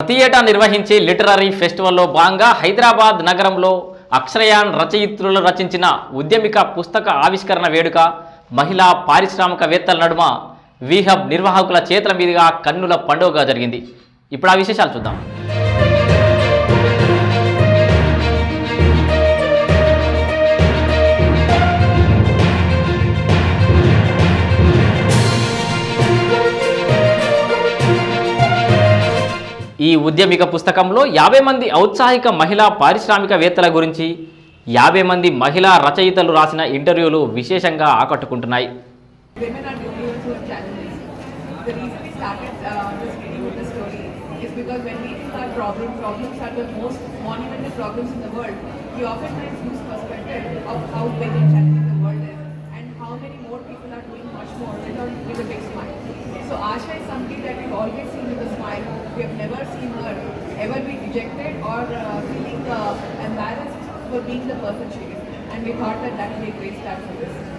ప్రతి ఏటా నిర్వహించే లిటరరీ ఫెస్టివల్లో భాగంగా హైదరాబాద్ నగరంలో అక్షరయాన్ రచయిత్రులు రచించిన ఉద్యమిక పుస్తక ఆవిష్కరణ వేడుక మహిళా పారిశ్రామికవేత్తల నడుమ వీహబ్ నిర్వాహకుల చేతుల మీదుగా కన్నుల పండుగగా జరిగింది. ఇప్పుడు ఆ విశేషాలు చూద్దాం. ఈ ఉద్యమిక పుస్తకంలో యాభై మంది ఔత్సాహిక మహిళా పారిశ్రామికవేత్తల గురించి యాభై మంది మహిళా రచయితలు రాసిన ఇంటర్వ్యూలు విశేషంగా ఆకట్టుకుంటున్నాయి. So Asha is something that we've always seen We have never seen her ever be rejected or uh, feeling uh, embarrassed for being the person she is. And we thought that that would be a great start for this.